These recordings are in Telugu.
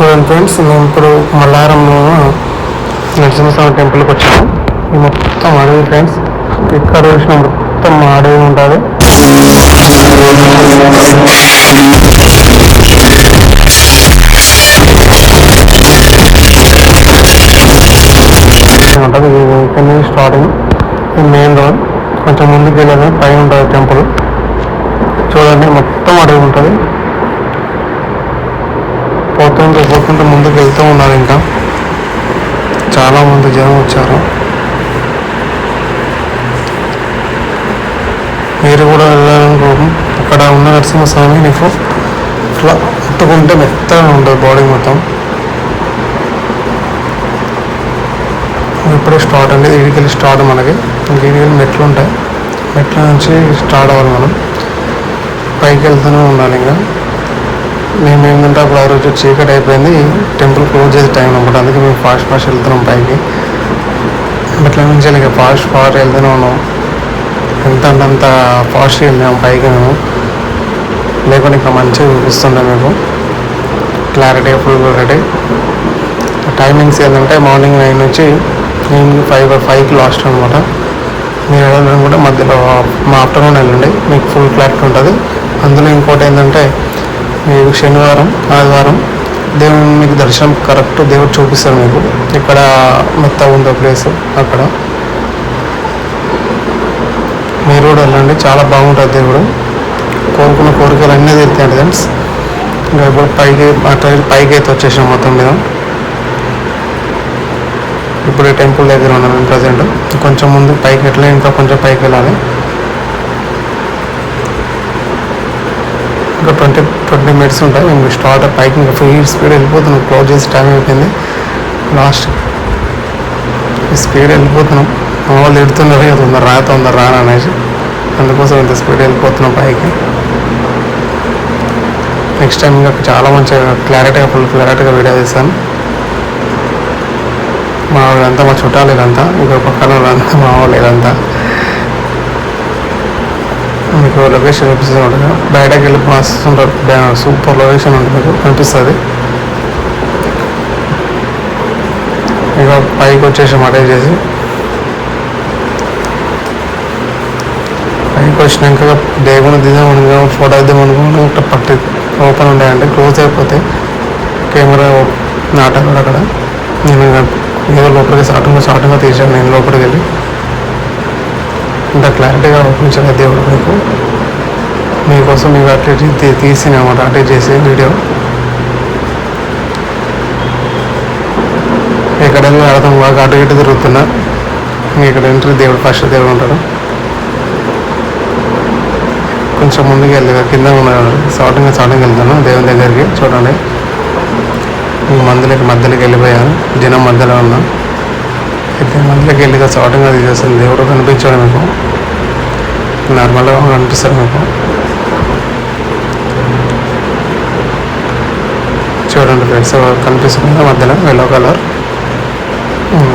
చూడండి ఫ్రెండ్స్ మేము ఇప్పుడు మల్లారంలో నరసింహస్వామి టెంపుల్కి వచ్చాము. ఇది మొత్తం అడవి ఫ్రెండ్స్ ఇక్కడ చూసిన మొత్తం అడవి ఉంటుంది. పోతుంటే పోతుంటే ముందుకు వెళ్తూ ఉన్నారు ఇంకా. చాలా మంది జనం వచ్చారు. మీరు కూడా వెళ్ళాలనుకో అక్కడ ఉన్న నరసింహస్వామి నీకు ఇట్లా ముట్టుకుంటే మెత్తగా ఉంటుంది బాడీ మొత్తం. ఇప్పుడే స్టార్ట్ అండి. ఇడికి వెళ్ళి స్టార్ట్ మనకి. ఇంక ఇడికి వెళ్ళి మెట్లు ఉంటాయి. మెట్ల నుంచి స్టార్ట్ అవ్వాలి మనం. పైకి వెళ్తూనే ఉండాలి ఇంకా. మేము ఏంటంటే అప్పుడు ఆ రోజు చీకటి అయిపోయింది. టెంపుల్ క్లోజ్ చేసే టైం అనమాట అందుకే మేము ఫాస్ట్ ఫాస్ట్ వెళ్తున్నాం పైకి. అట్లా నుంచి ఇక ఫాస్ట్ ఫాస్ట్ వెళ్తూనే ఉన్నాం. ఎంత అంతంత అంత ఫాస్ట్గా వెళ్ళాము పైకి మేము. లేకుండా ఇంకా మంచిగా చూపిస్తుండే మీకు. క్లారిటీ ఫుల్ క్లారిటీ టైమింగ్స్ ఏంటంటే మార్నింగ్ నైన్ నుంచి ఈవినింగ్ ఫైవ్ ఫైవ్కి లాస్ట్ అనమాట మీరు వెళ్ళాలని కూడా మధ్యలో మా ఆఫ్టర్నూన్ వెళ్ళండి. మీకు ఫుల్ క్లారిటీ ఉంటుంది. అందులో ఇంకోటి ఏంటంటే మీకు శనివారం ఆదివారం దేవుని మీకు దర్శనం కరెక్ట్ దేవుడు చూపిస్తారు మీకు. ఇక్కడ మెత్త ఉందో ప్లేస్ అక్కడ. మీరు కూడా వెళ్ళండి చాలా బాగుంటుంది దేవుడు. కోరుకున్న కోరికలు అన్నీ తీరుతాయండి ఫ్రెండ్స్ ఇంకా ఇప్పుడు పైకి అట్లా పైకి అయితే వచ్చేసాం మొత్తం మీద. ఇప్పుడు టెంపుల్ దగ్గర ఉన్నాను ప్రజెంట్ కొంచెం ముందు పైకి ఎట్లా ఇంకా కొంచెం పైకి వెళ్ళాలి. ఇంకా ట్వంటీ ట్వంటీ మినిట్స్ ఉంటాయి. మేము స్టార్ట్ పైకి ఇంకా ఫుల్ స్పీడ్ వెళ్ళిపోతున్నాం. క్లోజ్ చేసి టైం అయిపోయింది. లాస్ట్ స్పీడ్ వెళ్ళిపోతున్నాం. మా వాళ్ళు ఎడుతున్నారు ఇక తొందర రా తొందర రాను అనేసి. అందుకోసం ఇంత స్పీడ్ వెళ్ళిపోతున్నాం పైకి. నెక్స్ట్ టైం ఇంకా చాలా మంచిగా క్లారిటీగా ఫుల్ క్లారిటీగా వీడియో తీస్తాను. మా వాళ్ళంతా మా చుట్టాలు ఇదంతా ఇంకా పక్కన వాళ్ళంతా మా వాళ్ళు ఇదంతా మీకు లొకేషన్ చూపిస్తుంది ఉంటుంది బయటకు వెళ్ళి మస్తు ఉంటారు. సూపర్ లొకేషన్ ఉంటుంది మీకు. కనిపిస్తుంది. ఇక పైకి వచ్చేసాం అటే చేసి పైకి వచ్చినాక దేవుని దిద్దామనుకో ఫోటో ఇద్దామనుకో ఇట్లా పట్టి ఓపెన్ ఉండేయండి క్లోజ్ అయిపోతే కెమెరా నాటకం అక్కడ. నేను ఏదో లోపలికి షార్టింగ్ షార్టింగ్గా తీసాను నేను లోపలికి వెళ్ళి. ఇంత క్లారిటీగా చూపించాను దేవుడు మీకు. మీకోసం మీకు అటు తీసిన అనమాట అటు చేసి వీడియో. ఎక్కడ అర్థం బాగా అటు ఇటు తిరుగుతున్నా ఇక్కడ ఎంట్రీ దేవుడు ఫస్ట్ దేవుడు ఉంటాడు. కొంచెం ముందుకు వెళ్ళగా కింద ఉన్నాడు షార్టింగ్ షార్టింగ్ వెళ్తాను దేవుని దగ్గరికి చూడండి. మందులకి మధ్యలోకి వెళ్ళిపోయాను జనం మధ్యలో ఉన్నా. అయితే వెళ్ళి షార్టింగ్ అది ఎవరో దేవుడు కనిపించాడు మీకు. నార్మల్గా కనిపిస్తారు మీకు. చూడండి ఫ్రెండ్స్ కనిపిస్తుంది మధ్యలో ఎల్లో కలర్.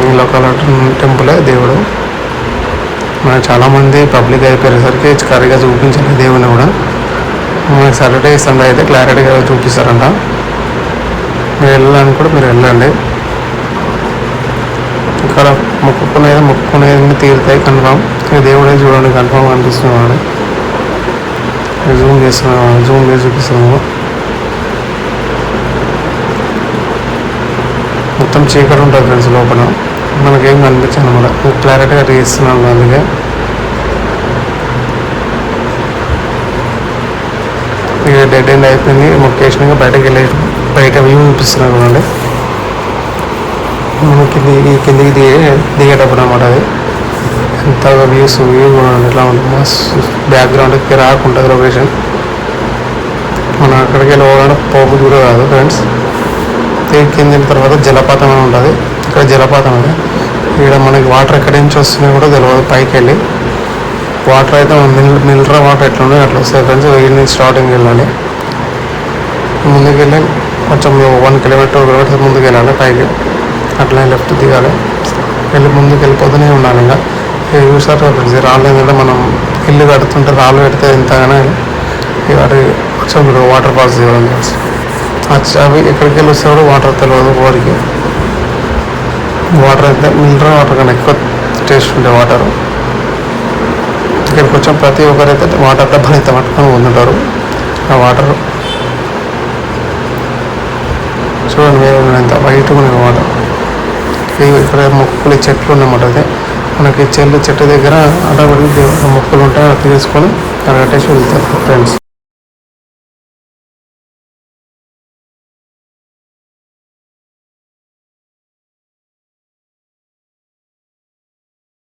ఎల్లో కలర్ టెంపులే దేవుడు. మనకు చాలామంది పబ్లిక్ అయిపోయేసరికి కరెక్ట్గా చూపించాలి దేవుని కూడా. మనకి సాటర్డే సండే అయితే క్లారిటీగా చూపిస్తారంట. మీరు వెళ్ళాలని కూడా మీరు వెళ్ళండి. ఇక్కడ మొక్కుకునేది మొక్కుకునేది తీరుతాయి కన్ఫామ్. ఇక దేవుడే చూడండి కన్ఫామ్ అనిపిస్తున్నాడు జూమ్ చేస్తున్నాను జూమ్ చేసి చూపిస్తున్నాము మొత్తం చీకటి ఉంటుంది ఫ్రెండ్స్ లోపల. మనకేం కనిపించాను అనమాట క్లారిటీగా తీస్తున్నాను అందుకే. ఇక డెడ్ ఎండ్ అయిపోయింది. మొక్కేషన్గా బయటకు వెళ్ళి బయట వ్యూ చూపిస్తున్నాను చూడండి. కింది కిందికి దిగే దిగేటప్పుడు అనమాట అది. ఎంత వ్యూస్ వ్యూ చూడండి ఎట్లా ఉంటుంది? మస్తు బ్యాక్గ్రౌండ్కి రాకుంటుంది లొకేషన్ మనం అక్కడికి వెళ్ళి పోవడం పోపు కూడా కాదు ఫ్రెండ్స్ దిగి తర్వాత జలపాతం అని ఉంటుంది. ఇక్కడ జలపాతం అది. ఇక్కడ మనకి వాటర్ ఎక్కడి నుంచి వస్తున్నాయి కూడా తెలియదు పైకి వెళ్ళి. వాటర్ అయితే మిల్ మిల్రా వాటర్ ఎట్లా ఉన్నాయి అట్లా వస్తాయి ఫ్రెండ్స్ వీడి నుంచి స్టార్టింగ్ వెళ్ళాలి. ముందుకు వెళ్ళి కొంచెం వన్ కిలోమీటర్ టూ కిలోమీటర్స్ ముందుకు వెళ్ళాలి పైకి. అట్లా లెఫ్ట్ దిగాలి. వెళ్ళి ముందుకు వెళ్ళిపోతూనే ఉండాలి ఇంకా. ఇక చూసారు ఫ్రెండ్స్ రాళ్ళు ఏంటంటే మనం ఇల్లు కడుతుంటే రాళ్ళు పెడితే ఎంతగానో వాటి అది వాటర్ పాస్ చూడండి అవి ఎక్కడికి వెళ్ళి వస్తారో వాటర్ తెలియదు వాడికి వాటర్ అయితే మినరల్ వాటర్ కన్నా ఎక్కువ టేస్ట్ ఉండే వాటర్. ఇక్కడికి వచ్చిన ప్రతి ఒక్కరైతే వాటర్ డబ్బాలు అయితే పట్టుకొని పొందుంటారు ఆ వాటర్ చూడండి వేరే ఎంత వైట్ ఉన్నాయి వాటర్. ఇక్కడ మొక్కలు చెట్లు ఉన్నమాట అది. మనకి చెల్లు చెట్టు దగ్గర అడగబడి మొక్కలు ఉంటాయి అవి తీసుకొని అక్కడ కట్టేసి వెళ్తారు ఫ్రెండ్స్